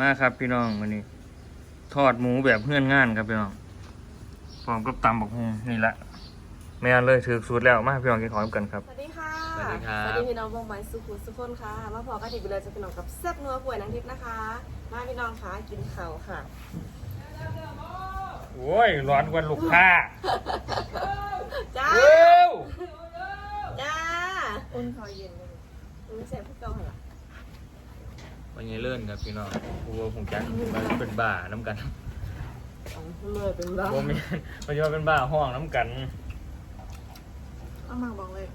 มาครับพี่น้องวันนี้ ทอดหมูแบบเพื่อนงานครับพี่น้องพร้อมกับตำบักฮุงนี่แหละแม่นเลยถือสูตรแล้วมาพี่น้องกินของกันครับ สวัสดีค่ะ สวัสดีครับ สวัสดีพี่น้องวงไม้สุขุมสุขคนค่ะ มาพอกันอีกเลยจะพี่น้องกับแซ่บนัวป่วยนางทิพย์นะคะ มาพี่น้องคะกินข้าวค่ะ โอ้ยร้อนกว่าลูกค้าจ้าเร็วจ้าอุ่นข้าวเย็นเลยอุ่นแซ่บพวกเก่าเหรอ วันนี้เลื่อนครับพี่น้องกูว่าผมจังมันเป็นบ้าน้ำกันอ๋อเลยเป็นบ้าโมมีมันจะมาเป็นบ้าห้องน้ำกันเอามาบอกเลย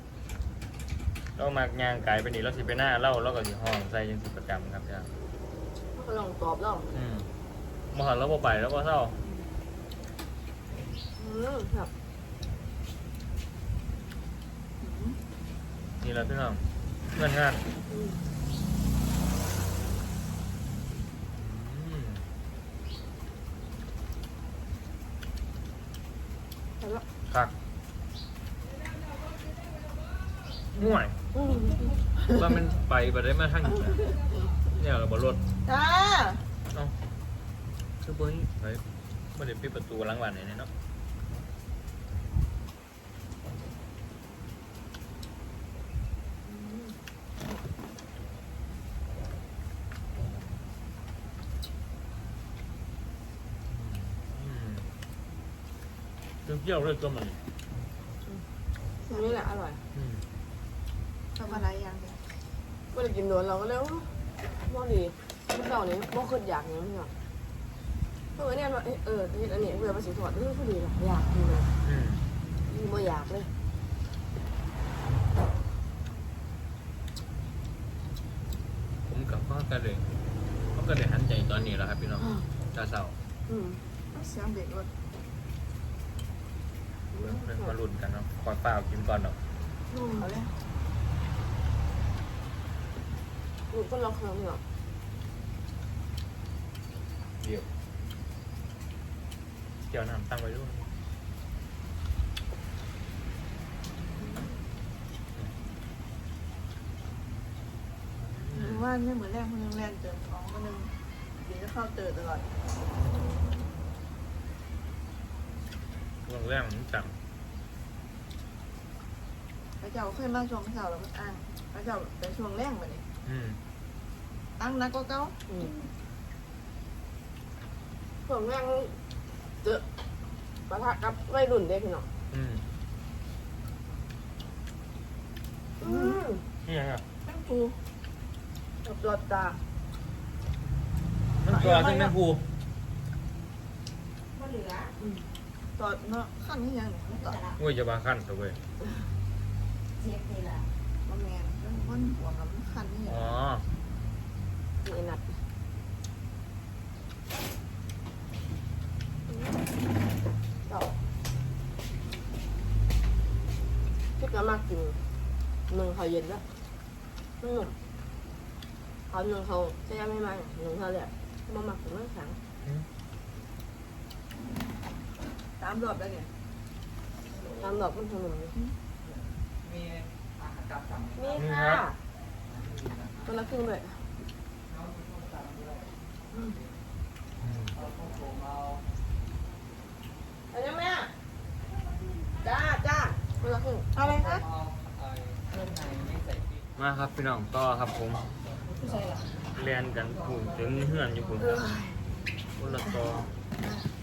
เรามายางไก่ไปนี่เราสิไปหน้าเล่าเราก็สิห้องใส่ยังสิประจำครับจ้าก็ลองตอบแล้วอืมมหันเราบ่ไปแล้วก็เศร้าอืมครับนี่แหละพี่น้องเพื่อนงาน อืม อืม เอาละ คักห่วยอืมว่ามันไปไปได้มาทางนี้นะเนี่ยเราบรถจ้าเนาะคือเบิ้งไปไม่ได้ปิดประตูหลังบ้านไหนเนาะอืม เปรี้ยวๆเลยตัวมันอันนี้แหละอร่อยอืมทำอะไรอย่างเดียวไม่ได้กินโดนเราก็เลยว่าบ่ดีพวกเก่านี้บ่เคยอยากอย่างนี้หรอกเออเนี่ยว่าเอ้ยเออเฮ็ดอันนี้เพื่อมาสิถอดเออพอดีล่ะอยากกินเลยอืมนี่บ่อยากเลยผมกับพ่อก็เลยพ่อก็เลยหันใจตอนนี้แหล้วครับพี่น้องตาเศร้าอืมเสียงเด็กรถ เพื่อนมาลุ้นกันเนาะขอเปล่ากินก่อนเนาะเอาเลยหนูก็ลองเครื่องนี่หรอเดี๋ยวเกี่ยวน้ำตั้งไว้ด้วยว่าไม่เหมือนแรกคนนึงแรงเกินสองคนนึงเดี๋ยวจะเข้าเจอตลอดช่ วงแรกมันจังพระเจ้าเคยมาช่วงเช้าแล้วมันอ้างพระเจ้าเป็นช่วงแรงมาเนี่ยอืมตั้งนักก็เก้าอืมส่วนแม่งเจอปะทะกับวัยรุ่นเด้พี่น้องอืมอืมนี่ยังอะตั้งปูกับจอดตามันตัวขึ้นแม่ภูก็เหลือต อดเนาะขั้นนี้ยังเนี่ยตอดโอ้ยจะบาขั้นตัวเว้ยบะแมนมันหัวกับขั้นนี้อ๋อนี่นัดเจ้าคิดกันมากกินหนึ่งเขาเย็นแล้วมันหนุ่มเขาหนึ่งเขาใช้ยังไม่มาหนึ่งเขาเลยมาหมักถึงเมื่อแข็ง ตามรอบแล้วเนี่ยตามดอกมันถนนมีอาหารตามสั่งมีค่ะตัวละครึ่งเลยอืมเอายังแม่จ้าจ้าตัวละครึ่งอะไรคะเอาไอ้เครื่องในไม่ใส่พริกมาครับพี่น้องต่อครับผมผู้ชายล่ะเรียนกันผูกถึงเฮือนอยู่ผูกครับคนละต่อข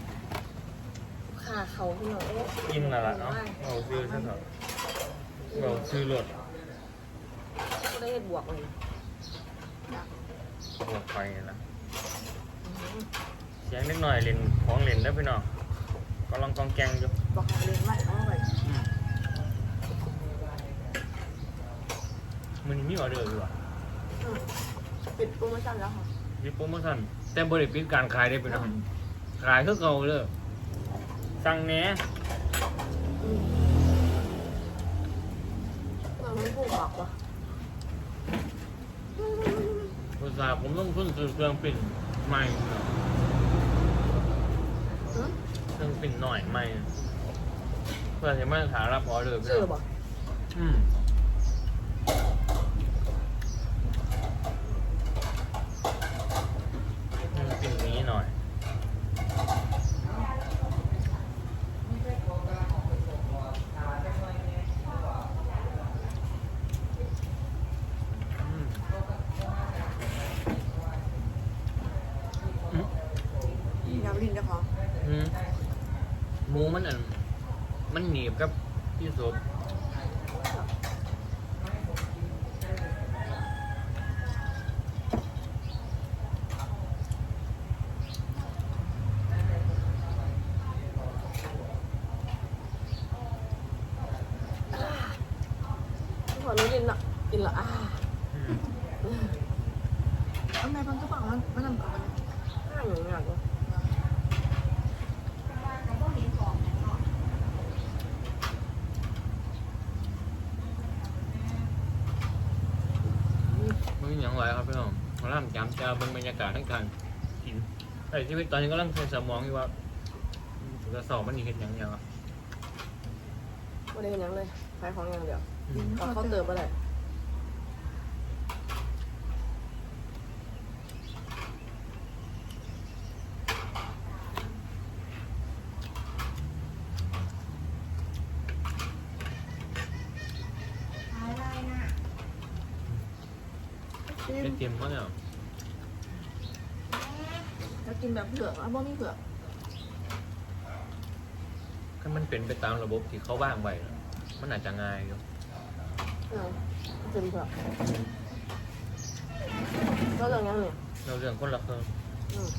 าเขาพี่น้องเอ๊ะกินแล้วล่ะเนาะเอาซื้อซะเถอะเอาซื้อรถก็ได้เห็ดบวกเลยบวกไปนะเสียงเล็กหน่อยเล่นของเล่นได้อพี่น้องก็ลองกองแกงอยู่บอกให้เรียนไว้เอาไว้มันมีออเดอร์อยู่อะปิดโปรโมชั่นแล้วค่ะมีโปรโมชั่นแต่บริปิดการขายได้พี่น้องขายคือเก่าเลย สั่งแหน่เราไม่พูดบอกว่ะอุตส่าห์ผมต้องทุนซื้อเครื่องปิ่นใหม่เนาะอืมเครื่องปิ่นหน่อยใหม่เพื่อจะมาถารับออเดอร์พี่ชื่อน้องบอกอืมมูมันอัน มันหนีบกับที่สุบ ขอหนูกินละกินละอ่าเอาแม่ปังกระป๋องมันมันนำกับมันห้าหนูหนักเลยมึงอย่างไรครับพี่น้องมาล่ำจำจะเบิ่งบรรยากาศทั้งการกินไอ้ชีวิตตอนนี้ก็ลังใช้สมองอยู่ว่าจะสอบมันนี่เห็นอย่างเงี้ยวะไม่ได้เห็นหยังเลยขายของอย่างเดียว กินเอาข้าวเขาวเติเติมมอะไรกินเป็นเตรียมเขาเนี่ยแล้วกินแบบเผือกอะบ่มีเผือกถ้ามันเป็นไปตามระบบที่เขาว่างไว้น่ะมันอาจจะง่ายอยู่ เออเต็มเถอะก็เรื่องยังเนี่ยเราเรื่องคนละครื่งอืม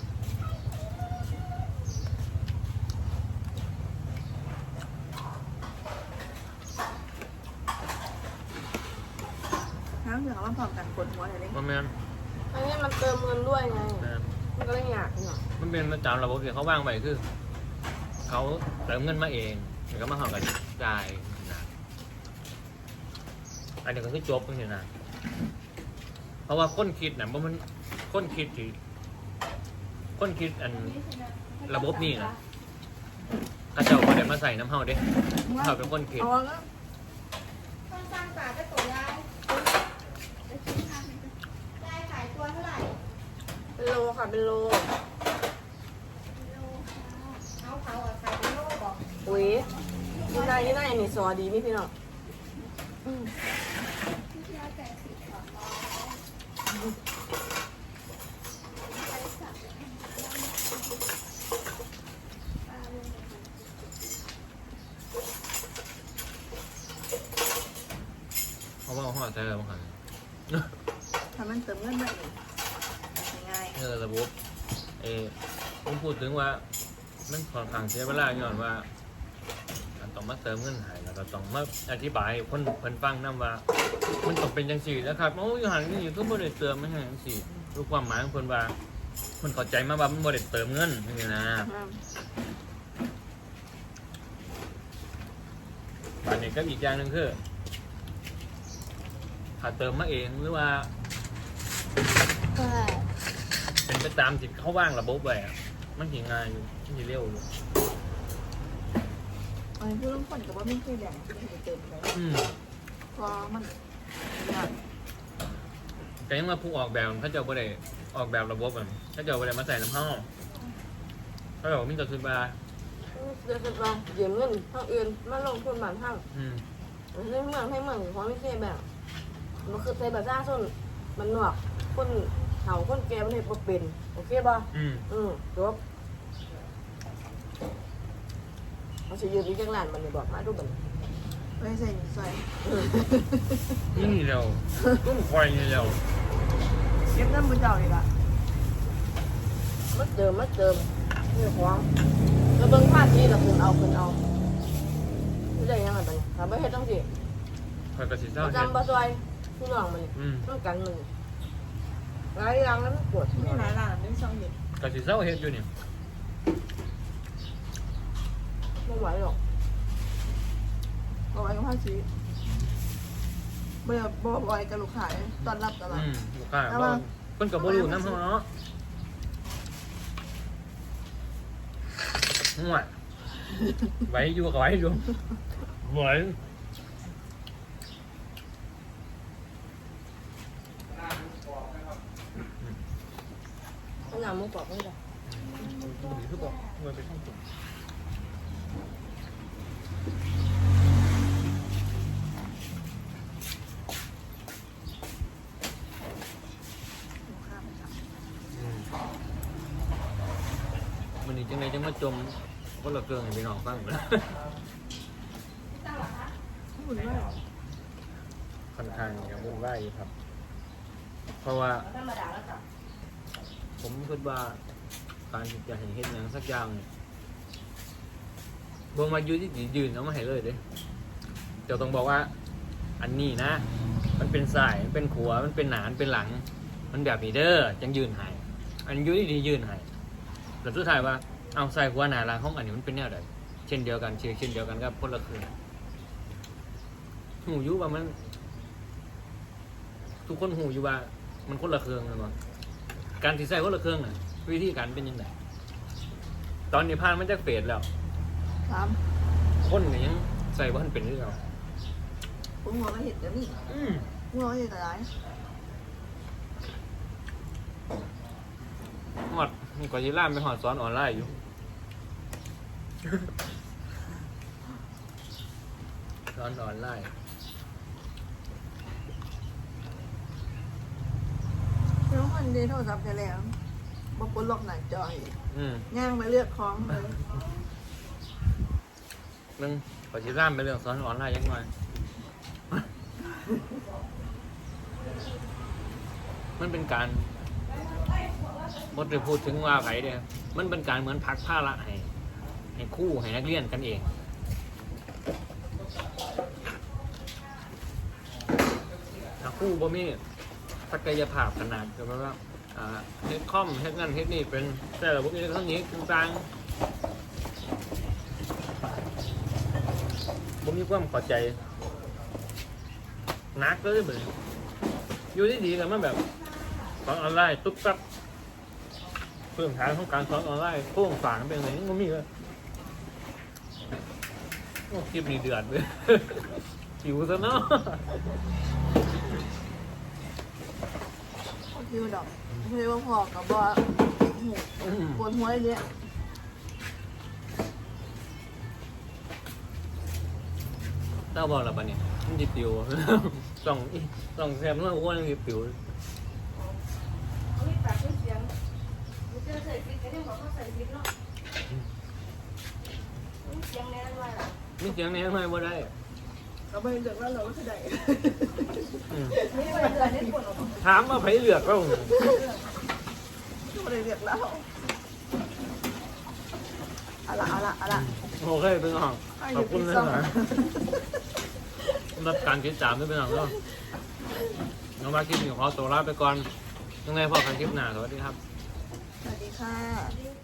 น้ำเผือกเอามาพร้อมกันกดหัวเลยเด้มันเป็นอันนี้มันเติมเงินด้วยไงนมันก็เลยอยากหน่อยมันเป็นไปตามระบบที่เขาว่างไว้คือ เขาเติมเงินมาเองแล้วก็มาห่อกันจ่าย อันนี้ก็คือจบนี่นะเพราะว่าคนคิดนะว่ามันคนคิดที่คนคิดอันระบบนี่นะถ้าเจ้าไม่ได้มาใส่น้ำเฮาเด้เขาเป็นคนคิดเอาแล้วต้องสร้างปลาจะตัวยายจะชิ้นทำยายขายตัวเท่าไหร่ เป็นโลค่ะเป็นโลโลเอาเขาอะขายเป็นโลบอกอุ้ยยี่นายยี่นายนี่สอดีนี่พี่น้อง เลยปลาลงไปเพราะว่าห่อใช้อะไรบ้างครับถ้ามันเติมเงินมาเองง่ายเออระบบเออผมพูดถึงว่า มันค่อนข้างเสียเวลาย้อนว่าการต้องมาเติมเงินใหาย แล้วก็ต้องมาอธิบายให้คนเพิ่นฟังนํว่า มันต้องเป็นจังซี่นะครับโอ้ยหันนี่ก็บ่ได้เติมไม่ใช่จังซี่รู้ความหมายของเพิ่นว่ามันเข้าใจมาว่ามันบ่ได้เติมเงินจังซี่นะอืมอันนี้ก็อีกอย่างหนึงคือถ้าเติมมาเองหรือว่าเป็นไปตามที่เขาว่างระบบไว้อะมันสิง่ายอยู่มันสิเร็วอยู่ๆ อันนี้ผู้ลงคนกับว่าไม่เคยแบ่งที่จะเติมเลยอืมพอมันยากก็ยังว่าผู้ออกแบบเขาเจ้าบ่ได้ออกแบบระบบอะเขาเจ้าบ่ได้มาใส่น้ำห้องเขาบอกมีแต่คือว่าเดี๋ยวจะลองยืมเงินทางอื่นมาลงทุนบ้านทางอืมในเมืองให้เมืองของไม่ใช่แบบมันคือใช้แบบจ้าส้นมันหนวกคนเฒ่าคนแก่มันเห็นบ่เป็น โอเคป่ะอืมอืมจบ เขาจะยืมอีกจังหลานมันนี่บอกมาดูบัดนไม่ใส่ใส่นี่เร็วต้องคอยนี่เร็วเก็บน้ำมือเจ้าเลยล่ะมัดเติมมัดเติมนี่ของแล้วเบิ่งภาพนี้เราคืนเอาคืนเอาไม่ได้ยังไงบัดนถ้าไม่เฮ็ดต้องสิคอยกระสิเศร้าประเห็ดจำบ่ซอยพี่น้องมันนี่อืมต้องกันมันหลายอย่างแล้วมันปวดไม่หลายร้านไม่ช่องเห็ดกระสิเศร้าเห็ดอยู่นี่ ไม่ไหวหรอกบอกไว้กับภาษีเบื่อบอกไว้กับลูกค้าตอนรับตลอด อืมลูกค้าแต่บ่ว่าคนกับบ่รู้น้ำห้องเนาะห่วยไหวอยู่กับไหวอยู่ไหวขนาดมุกบอกไม่ได้คือบอกเงินไปช่องตุ่ม ลูกค้าประ จำมันนี่จังไรจังมาจมคนละเครื่องให้พี่น้องฟังนะหุ่นมากค่อนข้างจะวุ่นวายอยู่ครับ เพราะว่า ธรรมดาแล้วจ้ะผมคิดว่าการที่จะเห็นเห็นอย่างสักอย่างเนี่ยบงมายืนที่ยืนเอามาให้เลยเด้เดี๋ยวต้องบอกว่า อันนี้นะ มันเป็นสายมันเป็นขัวมันเป็นหนานเป็นหลัง มันแบบนี้เด้อจังยืนใหายอันยืนดีๆยืนใหายแต่สุดท้ายว่า เอาใส่หัวหนาหลังห้องอันนี้มันเป็นแนวใดเช่นเดียวกันเช่นเดียวกันกับคนละคืนหูอยุว่ามัน ทุกคนหูอยู่ว่า มันคนละเครื่องกันวะการที่ใส่คนละเครื่องน่ะ วิธีการเป็นยังไงตอนนี้ผ่านมันจะเฟดแล้วสามคนก็ยังใส่ว่ามันเป็นที่เราผมหัวมาเห็ดเดี๋ยวนี้อืมหัวมาเห็ดอะไร หอดนี่ก็ยีล่ามไปหอดสอนออนไลน์อยู่ สอนออนไลน์น้องมันดีโทรศัพท์จะแล้วบอกปลดล็อกหน้าจอยอืมย่างไปเลือกของเลยนึงก็ยีล่ามไปเรื่องสอนออนไลน์ยังไงมันเป็นการ บทได้พูดถึงว่าไผ่เดียมันเป็นการเหมือนพักผ้าละให้ให้คู่ให้นักเรียนกันเองถ้าคู่บ่มีศักยภาพขนาดก็แปลว่าเฮ็ดคอมเฮ็ดนั่นเฮ็ดนี่เป็นแต่ละพวกนี้ทั้งนี้ต่างๆบ่มีความเข้าใจนักเลยเหมือนอยู่ที่ดีกันมาแบบสอนออนไลน์ตุ๊บตับ พื้นฐานของการสอนออนไลน์โครงสร้างเป็นอะไรนี่ก็มีเลยโอ้คลิปนี้เดือดเลยหิวซะเนาะคิวดอกไม่ได้ว่าพอกับว่าปวดหัวเลยเต้าบอกแล้วปะเนี่ยมันจิปิวต้องต้องแซมเมื่ออ้วนมันจิปิว ม่เสียงแน่นว่าล่ะมีเสียงแหน่ไหมบ่ได้เราไปเลือกว่าเราไม่ได้อืมไม่ไปเดือนนี้ปวดออกถามว่าไผเลือกก็ไม่ได้เลือกแล้วอะละอะละอะละโอเคเป็นห้องขอบคุณเลยนะสำหรับการคิดตามด้วยเป็นห้องเนาะน้องมาคลิปนี้ขอตัวลาไปก่อนยังไงพอกันคลิปหน้าสวัสดีครับสวัสดีค่ะดี ค่ะ